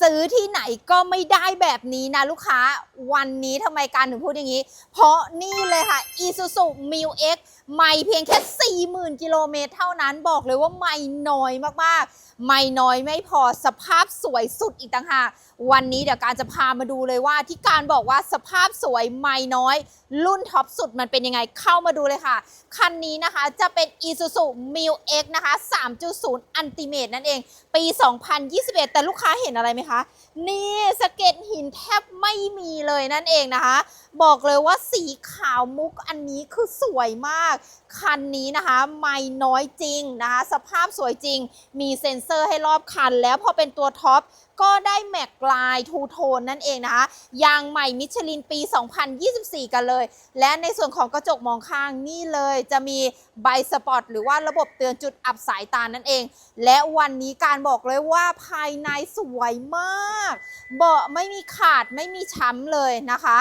ซื้อที่ไหนก็ไม่ได้แบบนี้นะลูกค้าวันนี้ทำไมการถึงพูดอย่างนี้ เพราะนี่เลยค่ะ Isuzu m i l X ไม่เพียงแค่ 40,000 กิโลเมตรเท่านั้นบอกเลยว่าไม่น้อยมากๆ ไม่น้อยไม่พอสภาพสวยสุดอีกต่างหากวันนี้เดี๋ยวการจะพามาดูเลยว่าที่การบอกว่าสภาพสวยไม่น้อย รุ่นท็อปสุดมันเป็นยังไงเข้ามาดูเลยค่ะ คันนี้นะคะจะเป็น Isuzu m i l X นะคะ 3.0 Ultimate นั่นเอง ปี 2021 แต่ลูกค้าเห็นอะไรไหมคะ นี่สะเก็ดหินแทบไม่มีเลยนั่นเองนะคะ บอกเลยว่าสีขาวมุกอันนี้คือสวยมากคันนี้นะคะไม่น้อยจริงนะคะสภาพสวยจริง มีเซ็นเซอร์ให้รอบคัน แล้วพอเป็นตัวท็อปก็ได้แม็กลายทูโทนนั่นเองนะคะ ยางใหม่มิชลินปี 2024 กันเลย และในส่วนของกระจกมองข้างนี่เลยจะมีใบสปอตหรือว่าระบบเตือนจุดอับสายตานั่นเอง และวันนี้การบอกเลยว่าภายในสวยมาก เบาะไม่มีขาดไม่มีช้ำเลยนะคะ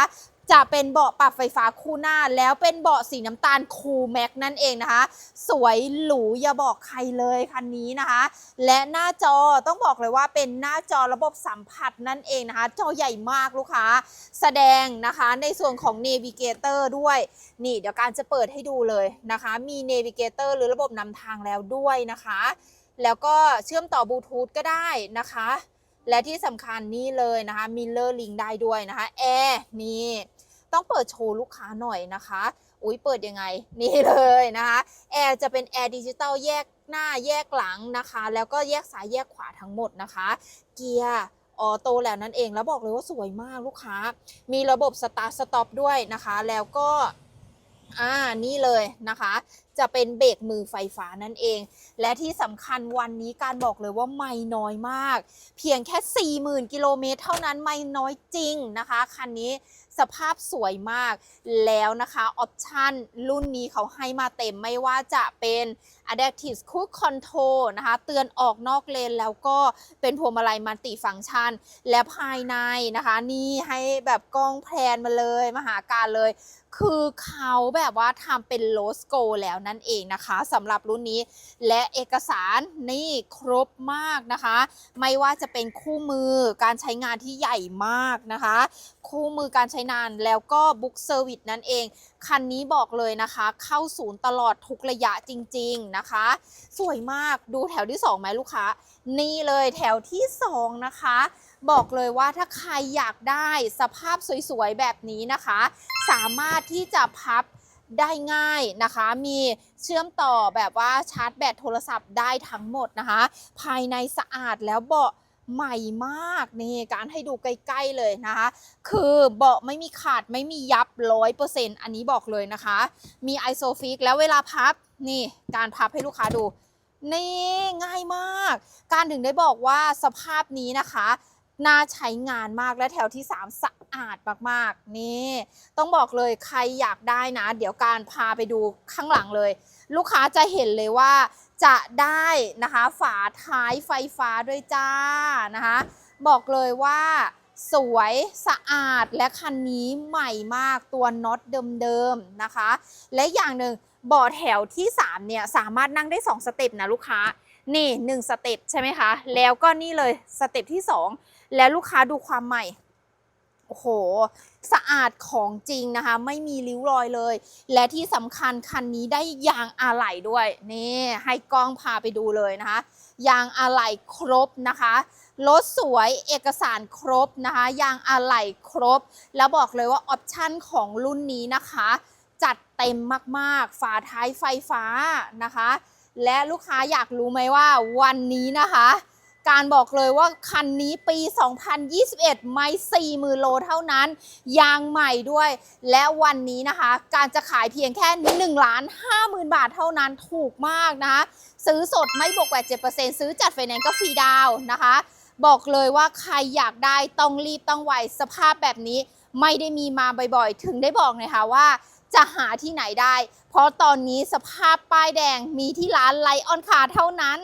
จะเป็นเบาะปรับไฟฟ้าคู่หน้า แล้วเป็นเบาะสีน้ำตาลคูลแม็กนั่นเองนะคะ สวยหรูอย่าบอกใครเลยคันนี้นะคะ และหน้าจอต้องบอกเลยว่าเป็นหน้าจอระบบสัมผัสนั่นเองนะคะ จอใหญ่มากลูกค้า แสดงนะคะในส่วนของ Navigator ด้วย นี่เดี๋ยวการจะเปิดให้ดูเลยนะคะ มี Navigator หรือระบบนำทางแล้วด้วยนะคะ แล้วก็เชื่อมต่อบลูทูธก็ได้นะคะ และที่สำคัญนี่เลยนะคะ Mirror Link ได้ด้วยนะคะแอร์นี่ต้องเปิดโชว์ลูกค้าหน่อยนะคะ อุ้ยเปิดยังไง นี่เลยนะคะแอร์จะเป็นแอร์ดิจิตอลแยกหน้าแยกหลังนะคะ แล้วก็แยกซ้ายแยกขวาทั้งหมดนะคะ เกียร์ออโต้แล้วนั่นเองแล้วบอกเลยว่าสวยมากลูกค้า มีระบบสตาร์ทสต็อปด้วยนะคะ แล้วก็อ่านี่เลยนะคะ จะเป็นเบรกมือไฟฟ้านั่นเอง และที่สำคัญวันนี้การบอกเลยว่าไม่น้อยมาก เพียงแค่ 40,000 กิโลเมตรเท่านั้นไม่น้อยจริงนะคะคันนี้สภาพสวยมากแล้วนะคะออปชันรุ่นนี้เขาให้มาเต็มไม่ว่าจะเป็น Adaptive Cruise Control นะคะเตือนออกนอกเลนแล้วก็เป็นพวงมาลัยมัลติฟังก์ชัน และภายในนะคะ นี่ให้แบบกล้องแพลนมาเลยมาหาการเลย คือเขาแบบว่าทำเป็นโลสโกแล้วนั่นเองนะคะสำหรับรุ่นนี้และเอกสารนี่ครบมากนะคะ ไม่ว่าจะเป็นคู่มือการใช้งานที่ใหญ่มากนะคะ คู่มือการใช้งานแล้วก็บุ๊กเซอร์วิสนั่นเอง คันนี้บอกเลยนะคะ เข้าศูนย์ตลอดทุกระยะจริง ๆนะคะ สวยมากดูแถวที่2ไหมลูกค้า นี่เลยแถวที่ 2 นะคะ บอกเลยว่าถ้าใครอยากได้สภาพสวยๆแบบนี้นะคะ สามารถที่จะพับ ได้ง่ายนะคะ มีเชื่อมต่อแบบว่าชาร์จแบตโทรศัพท์ได้ทั้งหมดนะคะ ภายในสะอาดแล้วเบาะใหม่มากนี่การให้ดูใกล้ๆเลยนะคะ คือเบาะไม่มีขาดไม่มียับร้อยเปอร์เซ็นต์อันนี้บอกเลยนะคะ มีไอโซฟิกแล้วเวลาพับนี่การพับให้ลูกค้าดู นี่ง่ายมาก การถึงได้บอกว่าสภาพนี้นะคะ น่าใช้งานมากและแถวที่ 3 สะ อาดมากๆ นี่ ต้องบอกเลยใครอยากได้นะ เดี๋ยวการพาไปดูข้างหลังเลย ลูกค้าจะเห็นเลยว่าจะได้นะคะ ฝาท้ายไฟฟ้าด้วยจ้านะคะ บอกเลยว่าสวยสะอาดและคันนี้ใหม่มากตัวน็อตเดิมๆนะคะ และอย่างหนึ่งเบาะแถวที่ 3 เนี่ย สามารถนั่งได้ 2 สเต็ปนะลูกค้า นี่ 1 สเต็ปใช่ไหมคะ แล้วก็นี่เลยสเต็ปที่ 2 แล้วลูกค้าดูความใหม่ โอ้โห สะอาดของจริงนะคะ ไม่มีริ้วรอยเลย และที่สำคัญคันนี้ได้ยางอะไหล่ด้วย นี่ ให้กล้องพาไปดูเลยนะคะ ยางอะไหล่ครบนะคะรถสวยเอกสารครบนะคะยางอะไหล่ครบ แล้วบอกเลยว่าออปชั่นของรุ่นนี้นะคะ จัดเต็มมากๆ ฝาท้ายไฟฟ้านะคะ และลูกค้าอยากรู้ไหมว่าวันนี้นะคะ การบอกเลยว่าคันนี้ปี 2021 ไม่ 40,000 โลเท่านั้น ยางใหม่ด้วย และวันนี้นะคะ การจะขายเพียงแค่1ล้าน50,000 บาทเท่านั้นถูกมากนะคะ ซื้อสดไม่บวกแวด7%ซื้อจัดไฟแนนซ์ก็ฟรีดาวน์นะคะ บอกเลยว่าใครอยากได้ต้องรีบต้องไวสภาพแบบนี้ไม่ได้มีมาบ่อยๆ ถึงได้บอกนะคะว่าจะหาที่ไหนได้ เพราะตอนนี้สภาพป้ายแดงมีที่ร้านไลออนคาเท่านั้น